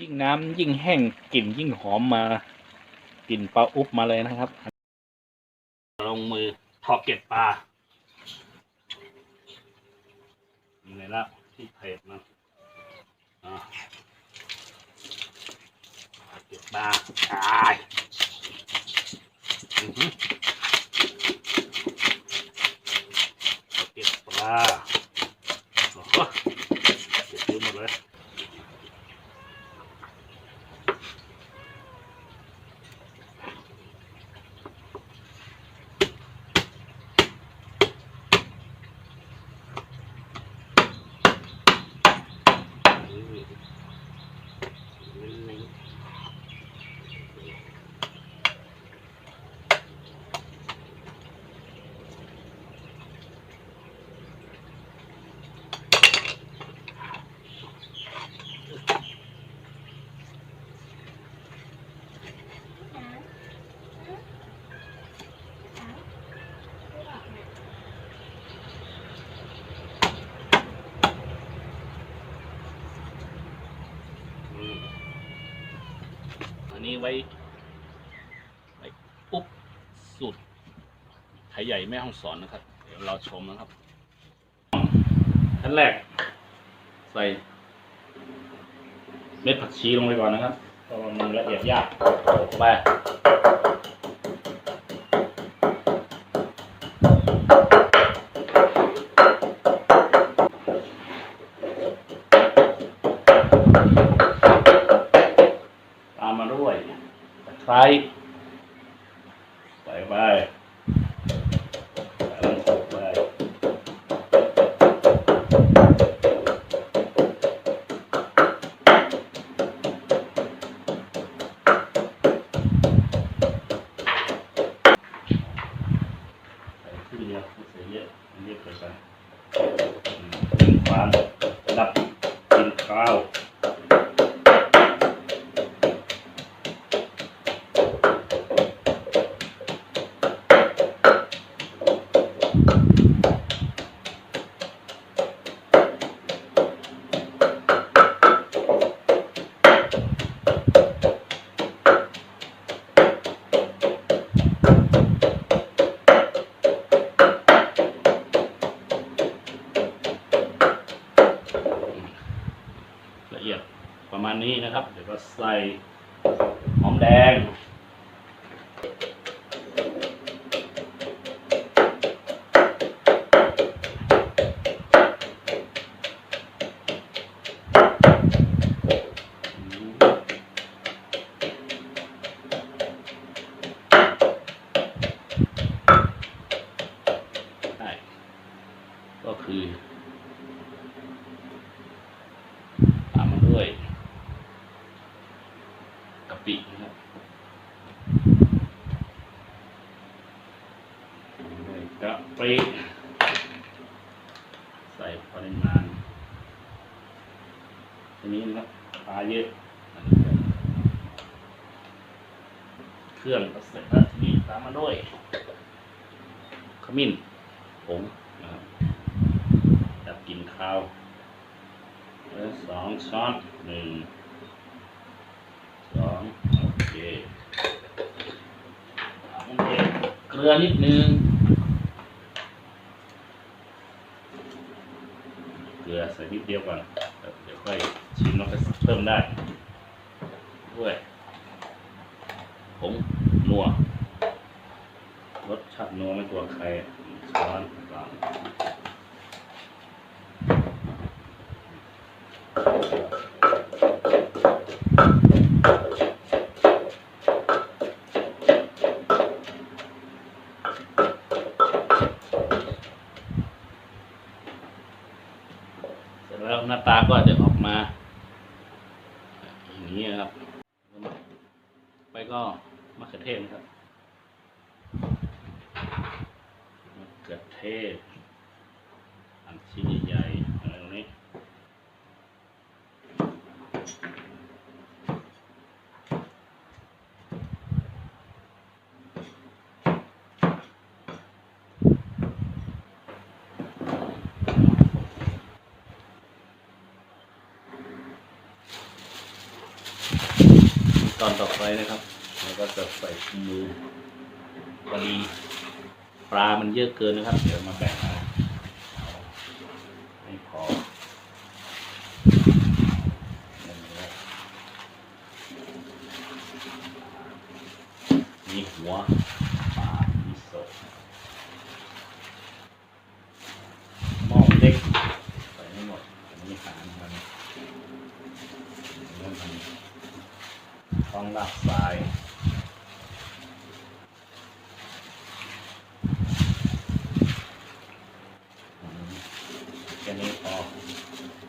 ยิ่งน้ำยิ่งแห้งกลิ่นยิ่งหอมมากลิ่นปลาอุบมาเลยนะครับ ลงมือทอดเก็ดปลานี่เลยละที่เพจมันอะเก็ดปลาตายอือหือทอดเก็ดปลาโอ้โหเก็บเยอะหมดเลย อืมอันนี้ ไว้ไว้ปุ๊บสุดไทยใหญ่แม่ห้องสอนนะครับ เดี๋ยวเราชมนะครับขั้นแรก ใส่ เม็ดผักชีลงไปก่อนนะครับเพราะมันละเอียดยากโขลกเข้าไป ต นะครับ เดี๋ยวก็ใส่หอมแดง ใช่ก็คือ ตามมาด้วยกะปินะครับด้วยกะปิใส่ปริมาณทีนี้นะครับปลาเยอะอันนี้ก็เค รื่อง ก็เสร็จแล้วทีนี้ตามมาด้วยขมิ้นผงนะครับดับกลิ่นคาวแล้วสองช้อนหนึ่งสองโอเคเกลือนิดนึงเกลือใส่นิดเดียวก่อนเดี๋ยวค่อยชิมแล้วก็เพิ่มได้ด้วย ผงนัวรสชาตินัวไม่กลัวใครช้อนกลางเสร็จแล้วหน้าตาก็จะออกมา อย่างนี้ครับ ไปก็ มะเขือเทศนะครับมะเขือเทศ อันชิ้นใหญ่ๆอะไรตรงนี้ตอนต่อไปนะครับ เราก็จะใส่มือพอดีปลามันเยอะเกินนะครับ เดี๋ยวมาแบ่งเอาให้พอนั่นแหละมีหัวปลามีสดหม้อเล็กใส่ให้หมดอันนี้หางมันเริ่มทำต้องลากทรายอืมแค่นี้พอ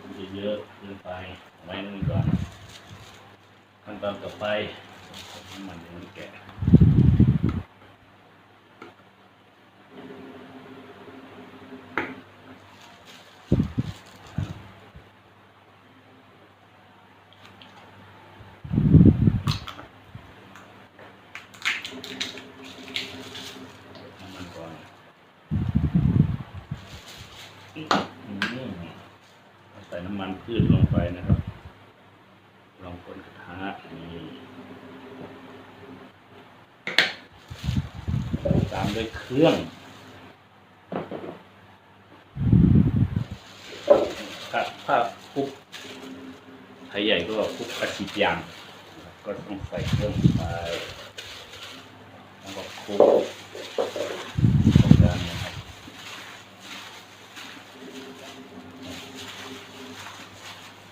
มันจะเยอะเกินไปเอาไว้นั่นก่อนขั้นตอนต่อ ไปน้ำมันยังไม่แกะน้ำมันก่อนอืมใส่น้ำมันพืชลงไปนะครับ ลองก้นกระทะนี่ตาม ด้วยเครื่องถ้าถ้าคลุกไทยใหญ่ก็คลุกกระชิบยางก็ต้องใส่เครื่องไปแล้วก็คุกตรงกลางนะครับ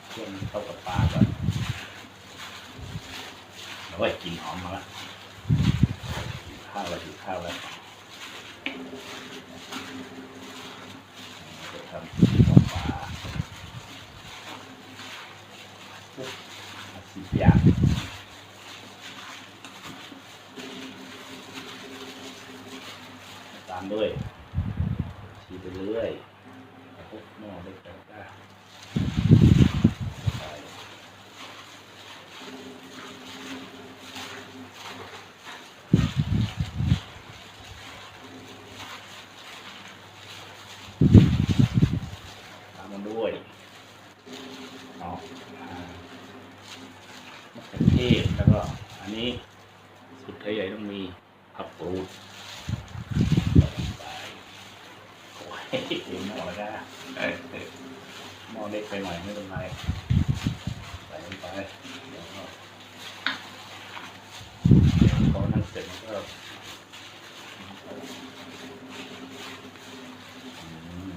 เครื่องเข้ากับปลาก่อนแล้วก็กินหอมมาละกินข้าวแล้วกินข้าวแล้ว จะทำของปลาสิบอย่างตามด้วยชีไปเรื่อยแล้วกหม้อเล็กแล้วก็ใส่ตามมันด้วยเนาะอ่า มะเขือเทศแล้วก็อั นนี้สุดไทยใหญ่ต้องมีผักปูดใส่โอ้ยเต็มหม้อแล้วนะเอ้ยเอ้ยหม้อเล็กไปหน่อยไม่เป็นไรใส่ลงไปเดี๋ยวก็เดี๋ยวพอนั่นเสร็จมันก็อืม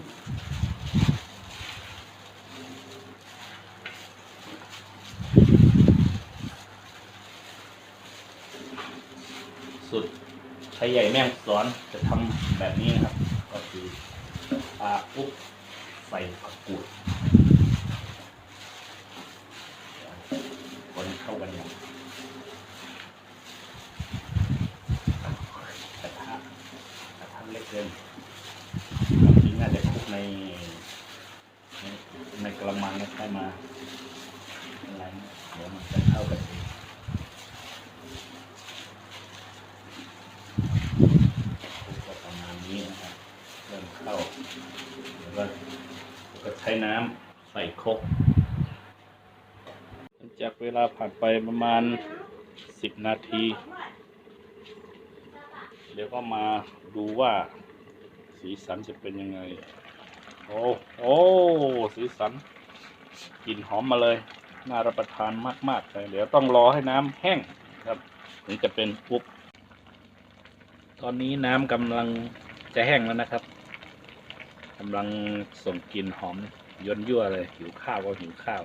สุดไทยใหญ่แม่งสอนจะทำแบบนี้นะครับ ก็คือปาปุ๊บใส่ผักกูดคนเข้ากันอย่างกระทะกระทะเล็กเกินความจริงน่าจะคลุกใน ในกระมังเนี่ยให้มาอะไรนะเดี๋ยวมันจะเข้ากันเอง ก็ประมาณนี้นะครับเริ่มเข้าแล้วก็แล้วก็ใช้น้ำใส่ครกจากเวลาผ่านไปประมาณสิบนาที เดี๋ยวก็มาดูว่าสีสันจะเป็นยังไง โอ้โอ้สีสันกลิ่นหอมมาเลย น่ารับประทานมากๆเลยเดี๋ยวต้องรอให้น้ำแห้งครับ ถึงจะเป็นปุ๊บตอนนี้น้ำกำลังจะแห้งแล้วนะครับกำลังส่งกลิ่นหอม ย่นยั่วเลยหิวข้าวก็หิวข้าว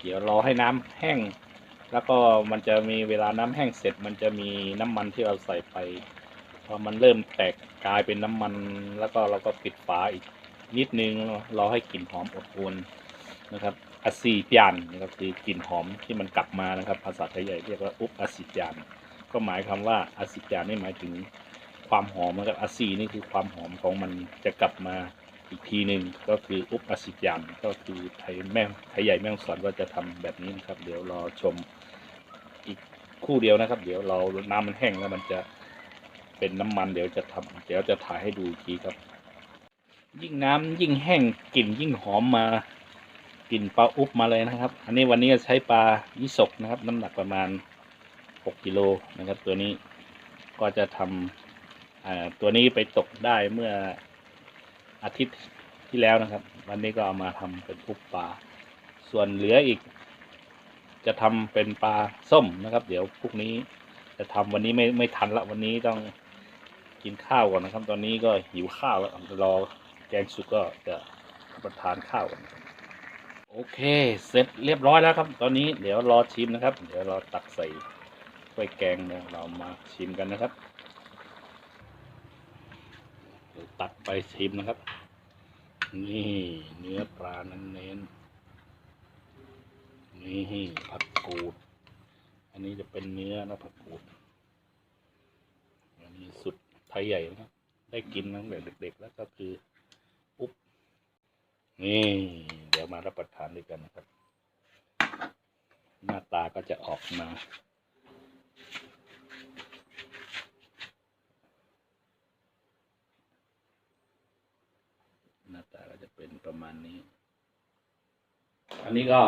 เดี๋ยวรอให้น้ำแห้ง แล้วก็มันจะมีเวลาน้ำแห้งเสร็จ มันจะมีน้ำมันที่เราใส่ไปพอมันเริ่มแตกกลายเป็นน้ำมัน แล้วก็เราก็ปิดฝาอีกนิดนึงรอให้กลิ่นหอมอบอวนนะครับอาซีจานนะครับคือกลิ่นหอมที่มันกลับมานะครับ ภาษาไทยใหญ่เรียกว่าอุปอาซิจานก็หมายคำว่าอาซิจานนี่หมายถึงความหอมนะครับอาซีนี่คือความหอมของมันจะกลับมา อีกทีหนึ่งก็คืออุปอาซิจานก็คือไทยแม่ไทยใหญ่แม่งสอนว่าจะทำแบบนี้นะครับ เดี๋ยวรอชมอีกคู่เดียวนะครับ เดี๋ยวเราน้ำมันแห้งแล้วมันจะเป็นน้ำมันเดี๋ยวจะทำเดี๋ยวจะถ่ายให้ดูอีกทีครับ ยิ่งน้ำยิ่งแห้งกลิ่นยิ่งหอมมากลิ่นปลาอุบมาเลยนะครับ อันนี้วันนี้จะใช้ปลายี่สกนะครับ น้ำหนักประมาณหกกิโลนะครับ ตัวนี้ก็จะทำอ่าตัวนี้ไปตกได้เมื่อ อาทิตย์ที่แล้วนะครับ วันนี้ก็เอามาทำเป็นทุบปลา ส่วนเหลืออีก จะทำเป็นปลาส้มนะครับ เดี๋ยวพรุ่งนี้จะทำวันนี้ไม่ไม่ทันละวันนี้ต้องกินข้าวก่อนนะครับ ตอนนี้ก็หิวข้าวแล้วรอแกงสุกก็จะรับประทานข้าวกันโอเค เสร็จเรียบร้อยแล้วครับ ตอนนี้เดี๋ยวรอชิมนะครับ เดี๋ยวเราตักใส่ถ้วยแกงเนี่ยเรามาชิมกันนะครับเดี๋ยว ตักไปชิมนะครับ นี่เนื้อปลาเน้นๆนี่ผักกูด อันนี้จะเป็นเนื้อนะผักกูด อันนี้สุดไทยใหญ่นะครับได้กินตั้งแต่เด็ก ๆ แล้วก็คืออุ๊บ นี่ เดี๋ยวมารับประทานด้วยกันนะครับ หน้าตาก็จะออกมา หน้าตาก็จะเป็นประมาณนี้ อันนี้ก็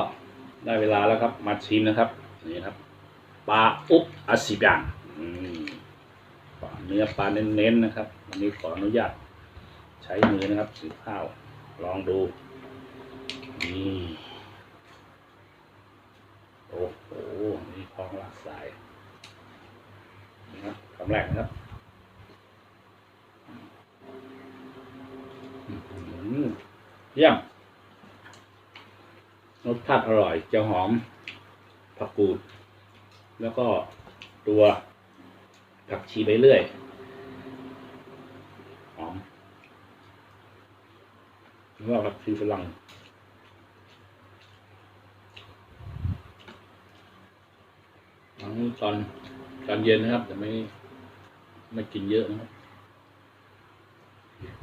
ได้เวลาแล้วครับ มาชิมนะครับ นี่ครับปลาอุ๊บอาซิบังอืมปลาเนื้อปลาเน้นๆนะครับ วันนี้ขออนุญาตใช้มือนะครับถือข้าว ลองดูนี่โอ้โห นี่ท้องลากสายนะครับคำแรกนะครับเยี่ยม สชาติอร่อยจะหอมผักกูด แล้วก็ตัวผักชีไปเรื่อยหอมแล้วก็ผักชีฝรั่งอันนี้ตอนตอนเย็นนะครับ แต่ไม่ไม่กินเยอะนะครับ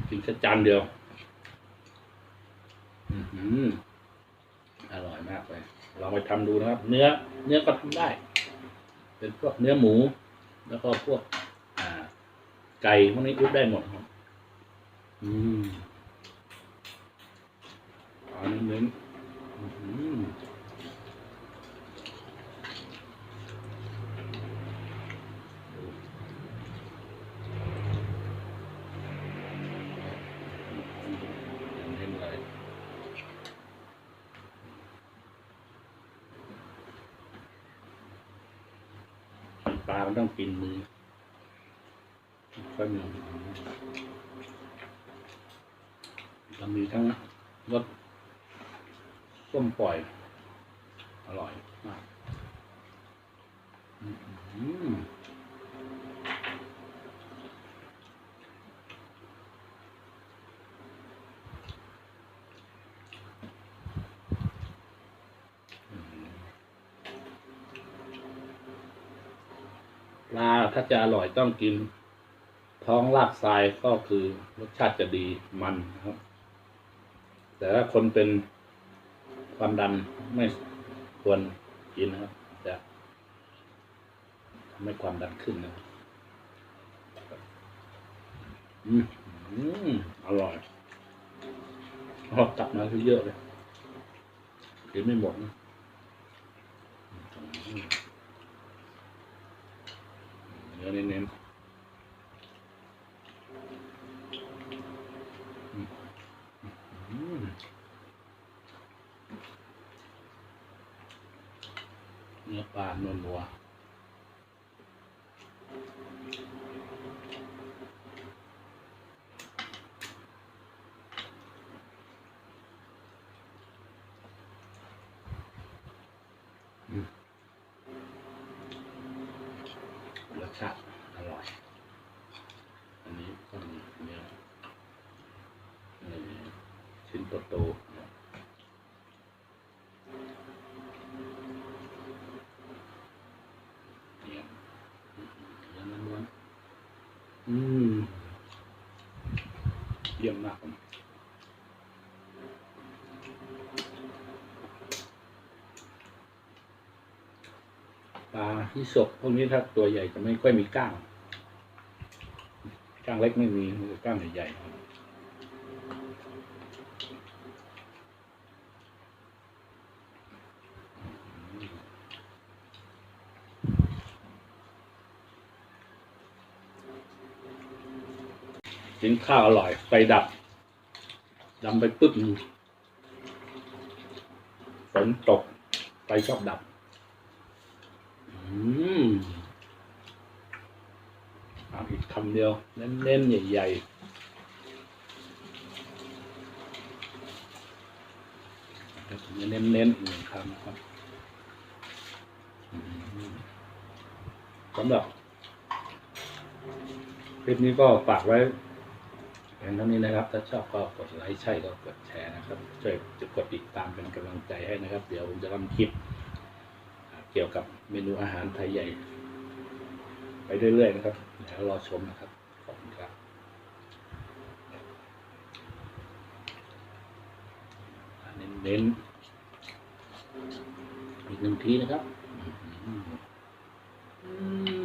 กินแค่จานเดียว อือ ออร่อยมากเลยลองไปทำดูนะครับ เนื้อ เนื้อก็ทำได้ เป็นพวกเนื้อหมู แล้วก็พวก อ่า ไก่พวกนี้อุดได้หมดครับ อืมอันนี้เน้นอื้อหือเน้นเลย ปลา มันต้องกินมือค่อยมีมันมีทั้งรสส้มปล่อย อร่อยมากอื้อหือ ปลาถ้าจะอร่อยต้องกิน ท้องลากทรายก็คือรสชาติจะดีมันครับ แต่ถ้าคนเป็นความดันไม่ควรกินนะครับ จะทำให้ความดันขึ้นนะครับอืมอืมอร่อยพอตักมาคือเยอะเลยกินไม่หมดนะอืม เนื้อเน้นๆ อืมเนื้อปลานวลนัวอืมรสชาติอร่อย อันนี้ก็มีเนื้อ นี่ชิ้น โตๆเนี่ยเนื้อล้วนๆอืมเยี่ยมมากปลาที่สกพวกนี้ถ้าตัวใหญ่จะไม่ค่อยมีก้าง ก้างเล็กไม่มีก้างใหญ่ๆ กินข้าวอร่อยไฟดับดำไปปึ๊บฝนตกไฟชอบดับ อืมเอาอีกคำเดียวเน้นๆใหญ่ๆผมจะเน้นๆอีกหนึ่งคำครับสำหรับคลิปนี้ก็ฝากไว้ เพียงเท่านี้นะครับ ถ้าชอบก็กดไลค์ใช่ก็กดแชร์นะครับ ช่วยจะกดติดตามเป็นกำลังใจให้นะครับ เดี๋ยวผมจะทำคลิป เกี่ยวกับเมนูอาหารไทยใหญ่ ไปเรื่อยๆนะครับแล้วรอชมนะครับขอบคุณครับเน้นๆอีกหนึ่งทีนะครับ Mm.